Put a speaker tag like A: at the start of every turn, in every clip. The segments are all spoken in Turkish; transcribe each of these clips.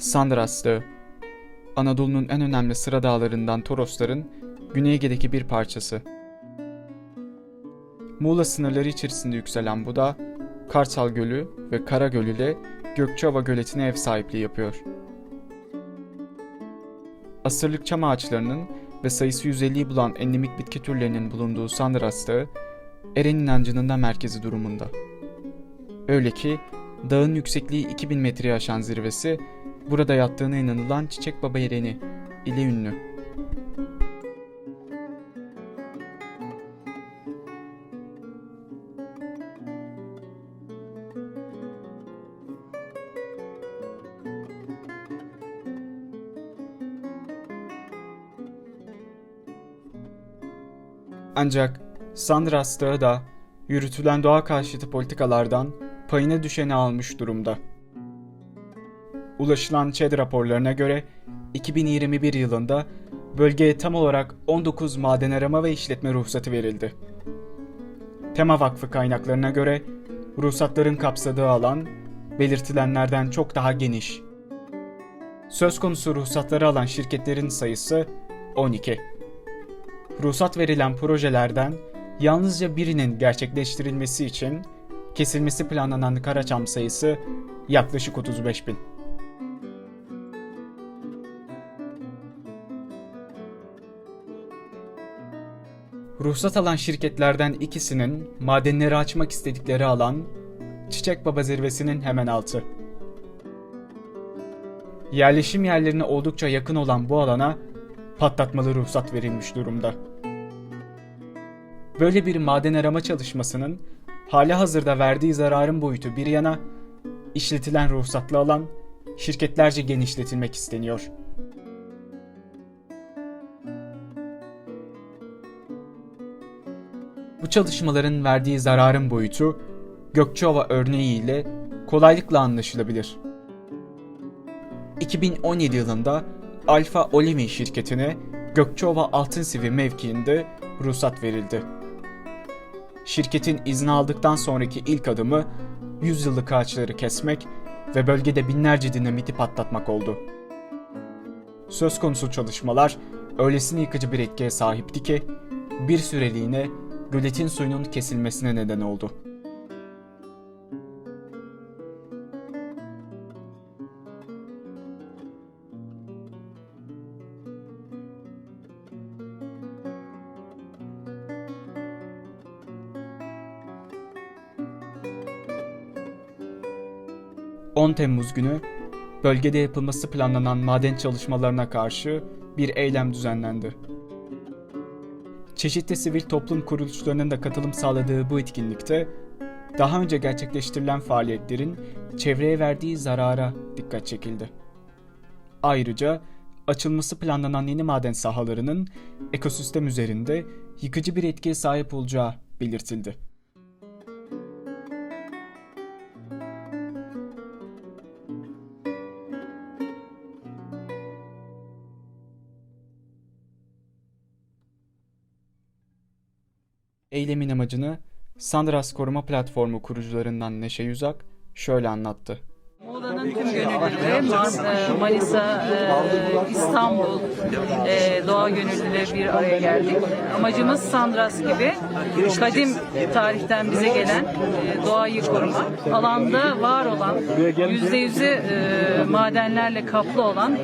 A: Sandras Dağı Anadolu'nun en önemli sıra dağlarından Torosların Güney Ege'deki bir parçası. Muğla sınırları içerisinde yükselen bu dağ, Kartal Gölü ve Kara Göl ile Gökçeova Göleti'ne ev sahipliği yapıyor. Asırlık çam ağaçlarının ve sayısı 150'yi bulan endemik bitki türlerinin bulunduğu Sandras Dağı, Eren inancının da merkezi durumunda. Öyle ki dağın yüksekliği 2000 metreye aşan zirvesi burada yattığına inanılan Çiçek Baba Ereni ile ünlü. Ancak Sandras Dağı da yürütülen doğa karşıtı politikalardan payına düşeni almış durumda. Ulaşılan ÇED raporlarına göre 2021 yılında bölgeye tam olarak 19 maden arama ve işletme ruhsatı verildi. Tema Vakfı kaynaklarına göre ruhsatların kapsadığı alan belirtilenlerden çok daha geniş. Söz konusu ruhsatları alan şirketlerin sayısı 12. Ruhsat verilen projelerden yalnızca birinin gerçekleştirilmesi için kesilmesi planlanan Karaçam sayısı yaklaşık 35 bin. Ruhsat alan şirketlerden ikisinin madenleri açmak istedikleri alan Çiçek Baba zirvesinin hemen altı. Yerleşim yerlerine oldukça yakın olan bu alana patlatmalı ruhsat verilmiş durumda. Böyle bir maden arama çalışmasının hali hazırda verdiği zararın boyutu bir yana işletilen ruhsatlı alan şirketlerce genişletilmek isteniyor. Çalışmaların verdiği zararın boyutu Gökçeova örneğiyle kolaylıkla anlaşılabilir. 2017 yılında Alfa Olivin şirketine Gökçeova Altın Sivi mevkiinde ruhsat verildi. Şirketin izni aldıktan sonraki ilk adımı 100 yıllık ağaçları kesmek ve bölgede binlerce dinamiti patlatmak oldu. Söz konusu çalışmalar öylesine yıkıcı bir etkiye sahipti ki bir süreliğine göletin suyunun kesilmesine neden oldu. ...10 Temmuz günü bölgede yapılması planlanan maden çalışmalarına karşı bir eylem düzenlendi. Çeşitli sivil toplum kuruluşlarının da katılım sağladığı bu etkinlikte daha önce gerçekleştirilen faaliyetlerin çevreye verdiği zarara dikkat çekildi. Ayrıca açılması planlanan yeni maden sahalarının ekosistem üzerinde yıkıcı bir etkiye sahip olacağı belirtildi. Eylemin amacını Sandras Koruma Platformu kurucularından Neşe Yüzak şöyle anlattı.
B: Muğla'nın tüm gönüllüleri, e, Manisa, e, İstanbul e, doğa gönüllüleri bir araya geldik. Amacımız Sandras gibi kadim tarihten bize gelen doğayı korumak. Alanda var olan, yüzde yüzü madenlerle kaplı olan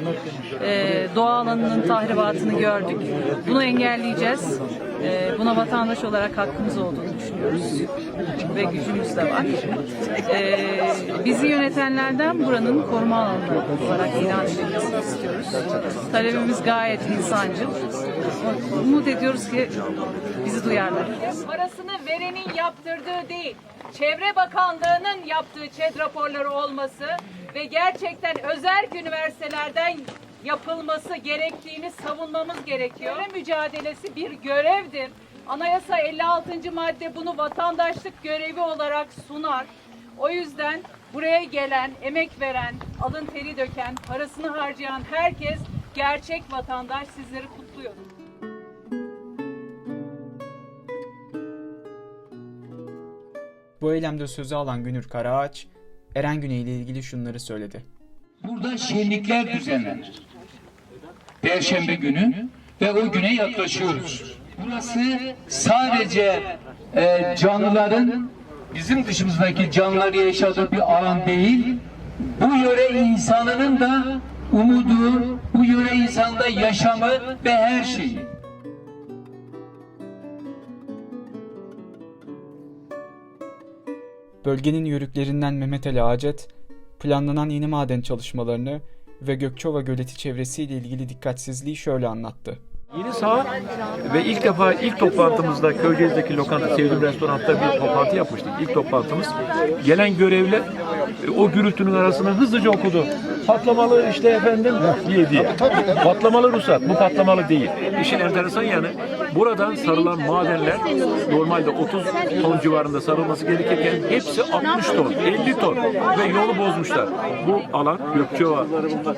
B: doğa alanının tahribatını gördük. Bunu engelleyeceğiz. E, buna vatandaş olarak hakkımız olduğunu düşünüyoruz ve gücümüz de var. E, bizi yönetenlerden buranın koruma alanı olarak ilan edilmesini istiyoruz. Talebimiz gayet insancıl. Umut ediyoruz ki bizi duyarlar.
C: parasını verenin yaptırdığı değil, Çevre Bakanlığı'nın yaptığı ÇED raporları olması ve gerçekten özel üniversitelerden yapılması gerektiğini savunmamız gerekiyor. Çevre mücadelesi bir görevdir. Anayasa 56. madde bunu vatandaşlık görevi olarak sunar. O yüzden buraya gelen, emek veren, alın teri döken, parasını harcayan herkes gerçek vatandaş. Sizleri kutluyorum.
A: Bu eylemde sözü alan Günür Karaağaç, Eren Güney ile ilgili şunları söyledi.
D: Burada şenlikler düzenlenir. Perşembe günü ve o güne yaklaşıyoruz. Burası sadece e, canlıların bizim dışımızdaki canlıları yaşadığı bir alan değil. Bu yöre insanının da umudu, bu yöre insanda yaşamı ve her şeyi.
A: Bölgenin yörüklerinden Mehmet Ali Acet, planlanan yeni maden çalışmalarını ve Gökçova Göleti çevresiyle ilgili dikkatsizliği şöyle anlattı.
E: Yeni saha ve ilk defa ilk toplantımızda Köyceğiz'deki lokanta Sevdim Restorant'ta bir toplantı yapmıştık. İlk toplantımız. Gelen görevli e, o gürültünün arasını hızlıca okudu. Patlamalı işte efendim diye diye. Patlamalı ruhsat. Bu patlamalı değil. İşin enteresan yanı buradan sarılan madenler normalde 30 ton civarında sarılması gerekirken hepsi 60 ton, 50 ton ve yolu bozmuşlar. Bu alan Gökçeova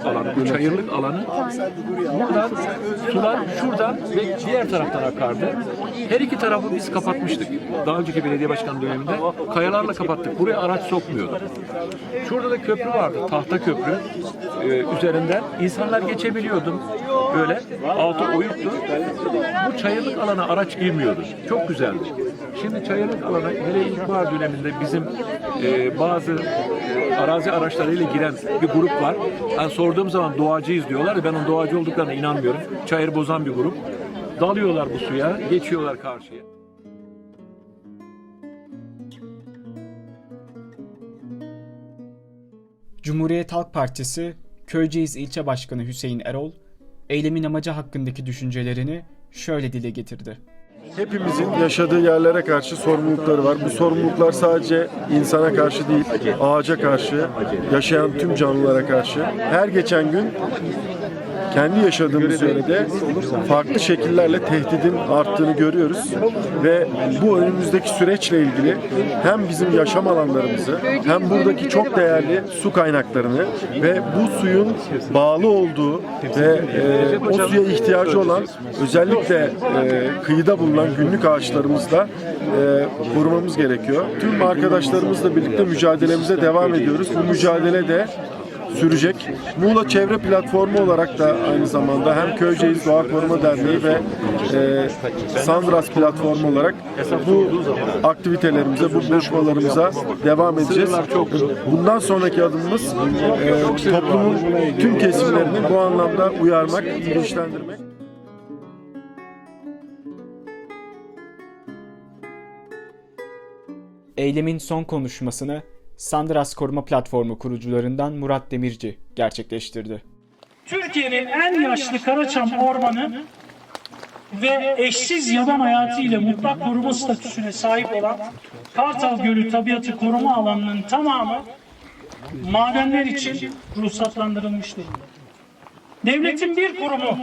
E: alanı, çayırlık alanı buradan sular şuradan ve diğer taraftan akardı. Her iki tarafı biz kapatmıştık. Daha önceki belediye başkanı döneminde kayalarla kapattık. Buraya araç sokmuyordu. Şurada da köprü vardı, tahta köprü ee, üzerinden. insanlar geçebiliyordu böyle. Altı oyuktu. Bu çayırlık alana araç girmiyordu. Çok güzeldi. Şimdi çayırlık alana hele ilkbahar döneminde bizim e, bazı e, arazi araçlarıyla giren bir grup var. Ben sorduğum zaman doğacıyız diyorlar. Ben onun doğacı olduklarına inanmıyorum. Çayır bozan bir grup. Dalıyorlar bu suya, geçiyorlar karşıya.
A: Cumhuriyet Halk Partisi Köyceğiz İlçe Başkanı Hüseyin Erol, eylemin amacı hakkındaki düşüncelerini şöyle dile getirdi.
F: Hepimizin yaşadığı yerlere karşı sorumlulukları var. Bu sorumluluklar sadece insana karşı değil, ağaca karşı, yaşayan tüm canlılara karşı. Her geçen gün kendi yaşadığımız yörede farklı şekillerle tehdidin arttığını görüyoruz ve bu önümüzdeki süreçle ilgili hem bizim yaşam alanlarımızı hem buradaki çok değerli su kaynaklarını ve bu suyun bağlı olduğu ve e, o suya ihtiyacı olan özellikle e, kıyıda bulunan günlük ağaçlarımızla e, korumamız gerekiyor. Tüm arkadaşlarımızla birlikte mücadelemize devam ediyoruz. Bu mücadele de sürecek. Muğla Çevre Platformu olarak da aynı zamanda hem Köyceğiz Doğa Koruma Derneği ve e, Sandras Platformu olarak bu aktivitelerimize, bu buluşmalarımıza devam edeceğiz. Bundan sonraki adımımız e, toplumun tüm kesimlerini bu anlamda uyarmak, bilinçlendirmek.
A: Eylemin son konuşmasını Sandras Koruma Platformu kurucularından Murat Demirci gerçekleştirdi.
G: Türkiye'nin en yaşlı Karaçam Ormanı ve eşsiz yaban hayatı ile mutlak koruma statüsüne sahip olan Kartal Gölü Tabiatı Koruma Alanı'nın tamamı madenler için ruhsatlandırılmış. Devletin bir kurumu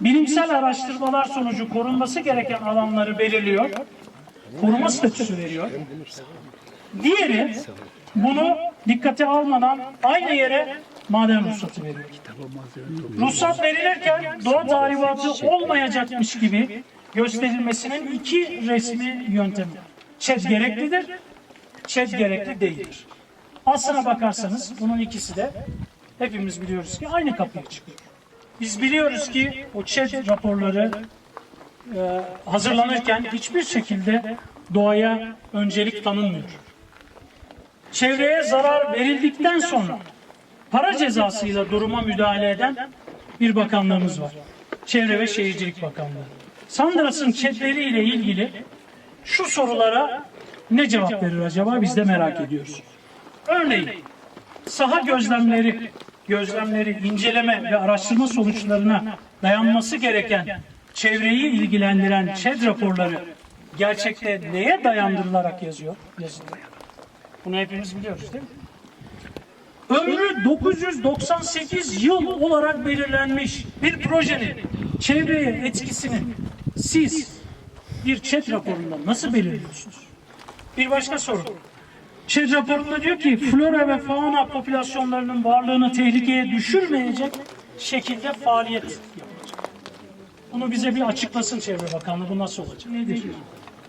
G: bilimsel araştırmalar sonucu korunması gereken alanları belirliyor, koruma statüsü veriyor. Diğeri bunu dikkate almadan aynı yere maden ruhsatı veriyor. Ruhsat verilirken doğa tahribatı olmayacakmış gibi gösterilmesinin iki resmi yöntemi. ÇED gereklidir, ÇED gerekli değildir. Aslına bakarsanız bunun ikisi de hepimiz biliyoruz ki aynı kapıya çıkıyor. Biz biliyoruz ki o ÇED raporları e, hazırlanırken hiçbir şekilde doğaya öncelik tanınmıyor çevreye zarar verildikten sonra para cezasıyla duruma müdahale eden bir bakanlığımız var. Çevre ve Şehircilik Bakanlığı. Sandras'ın çetleri ile ilgili şu sorulara ne cevap verir acaba biz de merak ediyoruz. Örneğin saha gözlemleri, gözlemleri, inceleme ve araştırma sonuçlarına dayanması gereken çevreyi ilgilendiren ÇED raporları gerçekte neye dayandırılarak yazıyor? Yazılıyor. Bunu hepimiz biliyoruz değil mi? Ömrü 998 yıl olarak belirlenmiş bir projenin çevreye etkisini siz bir ÇED raporunda nasıl belirliyorsunuz? Bir başka soru. ÇED raporunda diyor ki flora ve fauna popülasyonlarının varlığını tehlikeye düşürmeyecek şekilde faaliyet yapılacak. Bunu bize bir açıklasın Çevre Bakanlığı bu nasıl olacak? Nedir?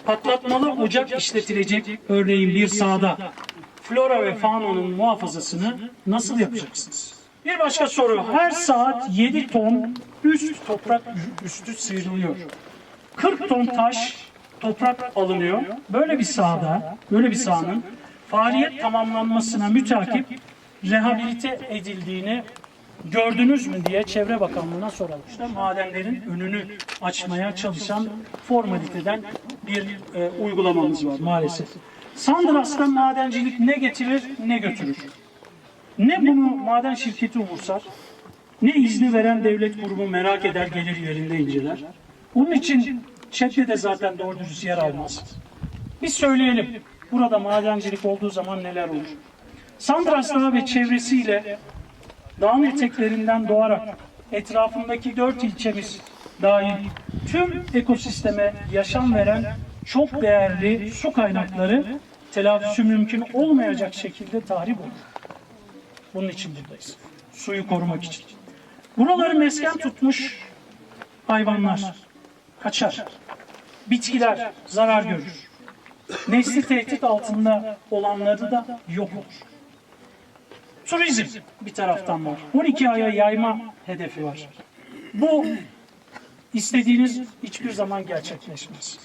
G: Patlatmalı ocak işletilecek örneğin bir sahada flora ve faunanın muhafazasını nasıl yapacaksınız? Bir başka soru. Her saat 7 ton üst toprak üstü sıyrılıyor. 40 ton taş toprak alınıyor. Böyle bir sahada, böyle bir sahanın faaliyet tamamlanmasına mütakip rehabilite edildiğini gördünüz mü diye Çevre Bakanlığı'na sorulmuşlar. Madenlerin önünü açmaya çalışan formaliteden bir e, uygulamamız var maalesef. Sandras'ta madencilik ne getirir ne götürür. Ne bunu maden şirketi umursar, ne izni veren devlet kurumu merak eder gelir yerinde inceler. Bunun için ÇED'de de zaten doğru dürüst yer almaz. Biz söyleyelim, burada madencilik olduğu zaman neler olur. Sandras Dağı ve çevresiyle dağın eteklerinden doğarak etrafındaki dört ilçemiz dahil tüm ekosisteme yaşam veren çok değerli su kaynakları telafisi mümkün olmayacak şekilde tahrip olur. Bunun için buradayız. Suyu korumak için. Buraları mesken tutmuş hayvanlar kaçar. Bitkiler zarar görür. Nesli tehdit altında olanları da yok olur. Turizm bir taraftan var. 12 aya yayma hedefi var. Bu istediğiniz hiçbir zaman gerçekleşmez.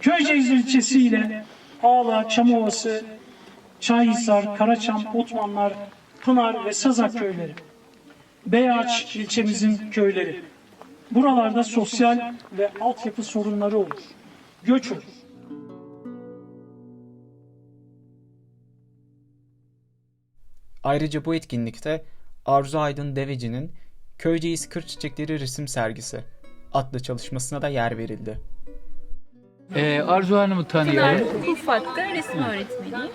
G: Köyceğiz ilçesi ile Ağla, Çamovası, Çayhisar, Karaçam, Otmanlar, Pınar ve Sazak köyleri. Beyağaç ilçemizin köyleri. Buralarda sosyal ve altyapı sorunları olur. Göç olur.
A: Ayrıca bu etkinlikte Arzu Aydın Deveci'nin Köyceğiz Kır Çiçekleri Resim Sergisi adlı çalışmasına da yer verildi.
H: Ee, Arzu Hanım'ı
I: Pınar
H: tanıyalım.
I: Ufak'ta resim öğretmeniyim.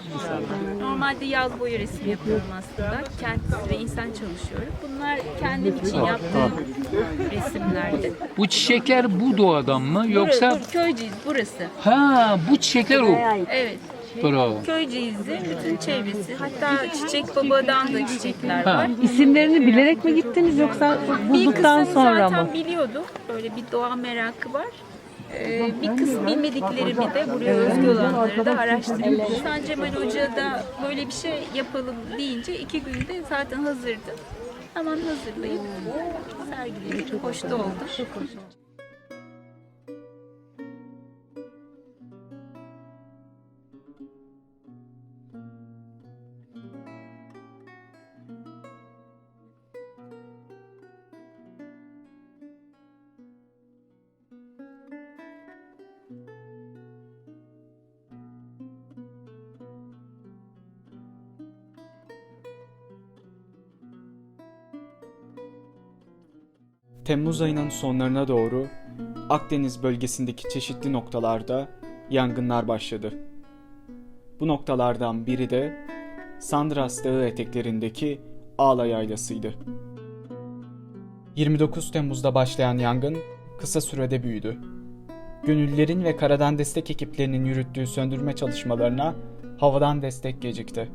I: Normalde yaz boyu resim yapıyorum aslında. Kent ve insan çalışıyorum. Bunlar kendim için yaptığım resimlerdi.
H: Bu çiçekler bu doğadan mı yoksa
I: Burası, Köyceğiz burası.
H: ha bu çiçekler o.
I: Evet.
H: Bravo.
I: Köyceğiz'in bütün çevresi. Hatta Çiçek Baba'dan da çiçekler
H: Ha.
I: var.
B: İsimlerini bilerek mi gittiniz yoksa bulduktan
I: kısmını
B: sonra
I: zaten
B: mı?
I: biliyorduk. Böyle bir doğa merakı var. Ee, bir kısmı bilmediklerimi de buraya özgü olanları da araştırıp San Cemal Hoca da böyle bir şey yapalım deyince iki günde zaten hazırdı. Hemen hazırlayıp sergiledik. Hoş da oldu.
A: Temmuz ayının sonlarına doğru Akdeniz bölgesindeki çeşitli noktalarda yangınlar başladı. Bu noktalardan biri de Sandras Dağı eteklerindeki Ağla Yaylası'ydı. 29 Temmuz'da başlayan yangın kısa sürede büyüdü. Gönüllülerin ve karadan destek ekiplerinin yürüttüğü söndürme çalışmalarına havadan destek gecikti.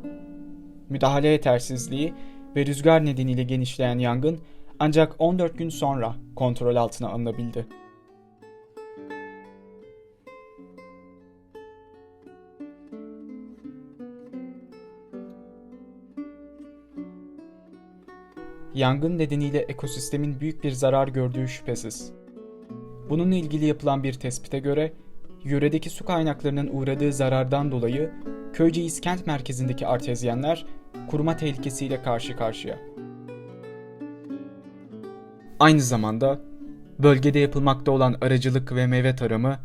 A: Müdahale yetersizliği ve rüzgar nedeniyle genişleyen yangın ancak 14 gün sonra kontrol altına alınabildi. Yangın nedeniyle ekosistemin büyük bir zarar gördüğü şüphesiz. Bununla ilgili yapılan bir tespite göre, yöredeki su kaynaklarının uğradığı zarardan dolayı Köyceğiz kent merkezindeki artezyenler kuruma tehlikesiyle karşı karşıya. Aynı zamanda bölgede yapılmakta olan aracılık ve meyve tarımı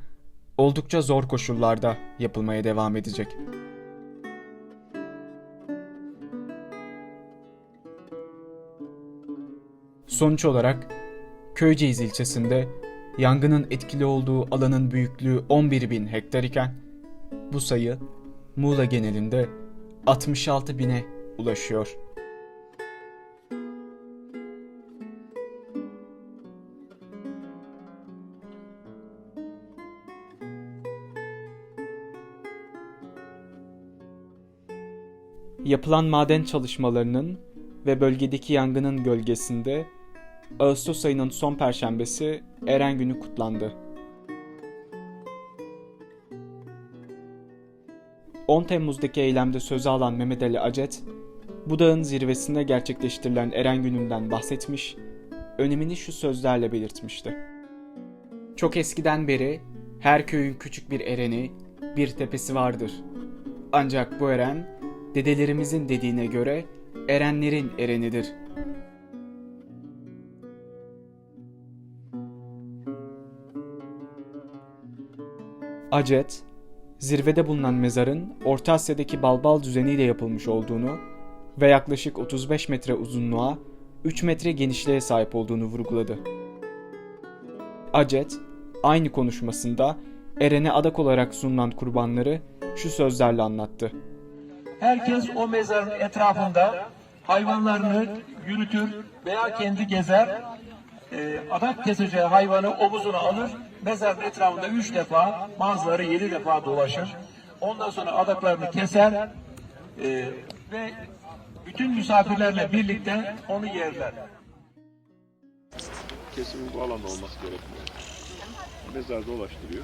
A: oldukça zor koşullarda yapılmaya devam edecek. Sonuç olarak Köyceğiz ilçesinde yangının etkili olduğu alanın büyüklüğü 11 bin hektar iken bu sayı Muğla genelinde 66 bine ulaşıyor. Yapılan maden çalışmalarının ve bölgedeki yangının gölgesinde Ağustos ayının son perşembesi Eren Günü kutlandı. 10 Temmuz'daki eylemde söze alan Mehmet Ali Acet, bu dağın zirvesinde gerçekleştirilen Eren Günü'nden bahsetmiş, önemini şu sözlerle belirtmişti. Çok eskiden beri her köyün küçük bir ereni, bir tepesi vardır. Ancak bu eren, dedelerimizin dediğine göre erenlerin erenidir. Acet, zirvede bulunan mezarın Orta Asya'daki balbal düzeniyle yapılmış olduğunu ve yaklaşık 35 metre uzunluğa, 3 metre genişliğe sahip olduğunu vurguladı. Acet, aynı konuşmasında Eren'e adak olarak sunulan kurbanları şu sözlerle anlattı.
D: Herkes o mezarın etrafında hayvanlarını yürütür veya kendi gezer. Ee, adak keseceği hayvanı omuzuna alır. Mezarın etrafında üç defa, bazıları yedi defa dolaşır. Ondan sonra adaklarını keser ee, ve bütün misafirlerle birlikte onu yerler.
F: Kesimin bu alanda olması gerekmiyor. Mezar dolaştırıyor.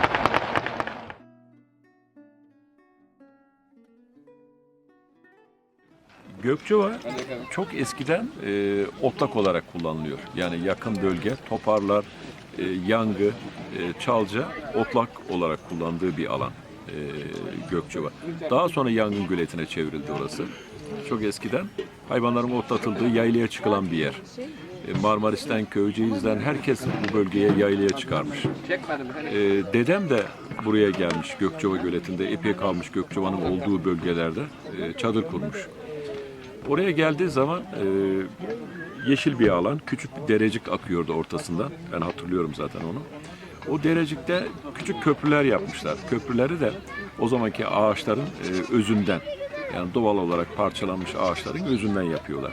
E: Gökçova çok eskiden e, otlak olarak kullanılıyor. Yani yakın bölge, toparlar, e, yangı, e, çalca otlak olarak kullandığı bir alan e, Gökçova. Daha sonra yangın göletine çevrildi orası. Çok eskiden hayvanların otlatıldığı yaylaya çıkılan bir yer. E, Marmaris'ten, Köyceğiz'den herkes bu bölgeye yaylaya çıkarmış. E, dedem de buraya gelmiş Gökçova göletinde epey kalmış Gökçova'nın olduğu bölgelerde e, çadır kurmuş. Oraya geldiği zaman e, yeşil bir alan, küçük bir derecik akıyordu ortasından. Ben hatırlıyorum zaten onu. O derecikte küçük köprüler yapmışlar. Köprüleri de o zamanki ağaçların e, özünden, yani doğal olarak parçalanmış ağaçların özünden yapıyorlar.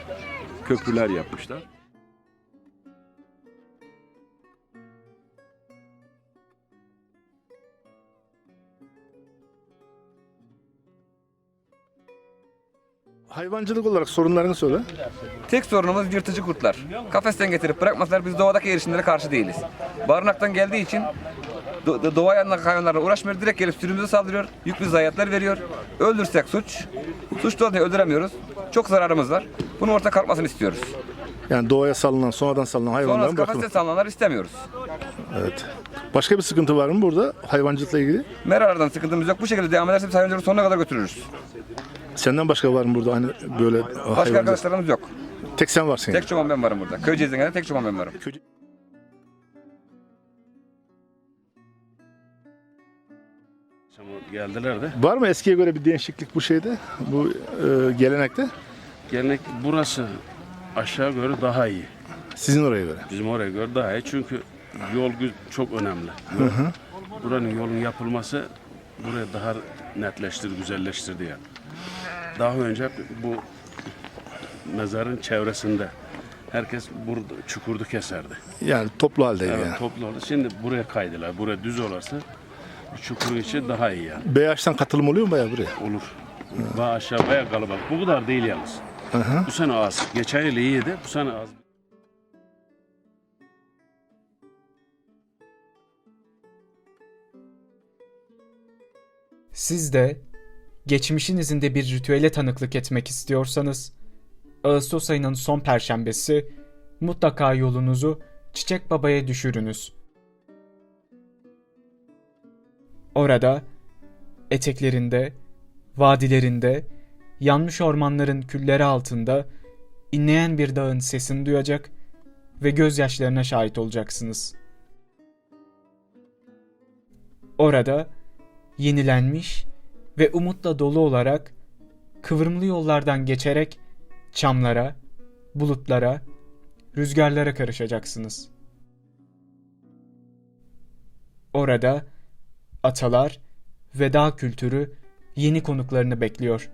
E: Köprüler yapmışlar.
J: Hayvancılık olarak sorunlarını söyle.
K: Tek sorunumuz yırtıcı kurtlar. Kafesten getirip bırakmasalar biz doğadaki erişimlere karşı değiliz. Barınaktan geldiği için do- do- doğa yanındaki hayvanlarla uğraşmıyor. Direkt gelip sürümüze saldırıyor. Yüklü zayiatlar veriyor. Öldürsek suç. Suç dolayı öldüremiyoruz. Çok zararımız var. Bunun ortadan kalkmasını istiyoruz.
J: Yani doğaya salınan, sonradan salınan hayvanların
K: kafeste
J: bırakılması.
K: salınanları istemiyoruz.
J: Evet. Başka bir sıkıntı var mı burada hayvancılıkla ilgili?
K: Meralardan sıkıntımız yok. Bu şekilde devam ederse biz hayvancılığı sonuna kadar götürürüz.
J: Senden başka var mı burada hani böyle
K: Başka
J: hayvancılık?
K: arkadaşlarımız yok.
J: Tek sen varsın yani.
K: Tek çoban ben varım burada. Köyceğiz'den gelen tek çoban ben varım.
L: Geldiler de.
J: Var mı eskiye göre bir değişiklik bu şeyde? Bu e, gelenekte?
L: Gelenek burası aşağı göre daha iyi.
J: Sizin oraya göre.
L: Bizim oraya göre daha iyi çünkü yol gü- çok önemli. Buranın yolun yapılması buraya daha netleştirdi, güzelleştirdi yani. Daha önce bu mezarın çevresinde herkes burada çukurdu keserdi.
J: Yani toplu haldeydi
L: Evet,
J: yani.
L: toplu oldu. Şimdi buraya kaydılar. Buraya düz olursa bu çukurun içi daha iyi yani.
J: BH'den katılım oluyor mu bayağı buraya?
L: Olur. Daha aşağı bayağı kalabalık. Bu kadar değil yalnız. Bu sene az. Geçen yıl iyiydi. Bu sene az.
A: Siz de geçmişin izinde bir ritüele tanıklık etmek istiyorsanız Ağustos ayının son perşembesi mutlaka yolunuzu Çiçek Baba'ya düşürünüz. Orada eteklerinde, vadilerinde, yanmış ormanların külleri altında inleyen bir dağın sesini duyacak ve gözyaşlarına şahit olacaksınız. Orada yenilenmiş ve umutla dolu olarak kıvrımlı yollardan geçerek çamlara, bulutlara, rüzgarlara karışacaksınız. Orada atalar ve dağ kültürü yeni konuklarını bekliyor.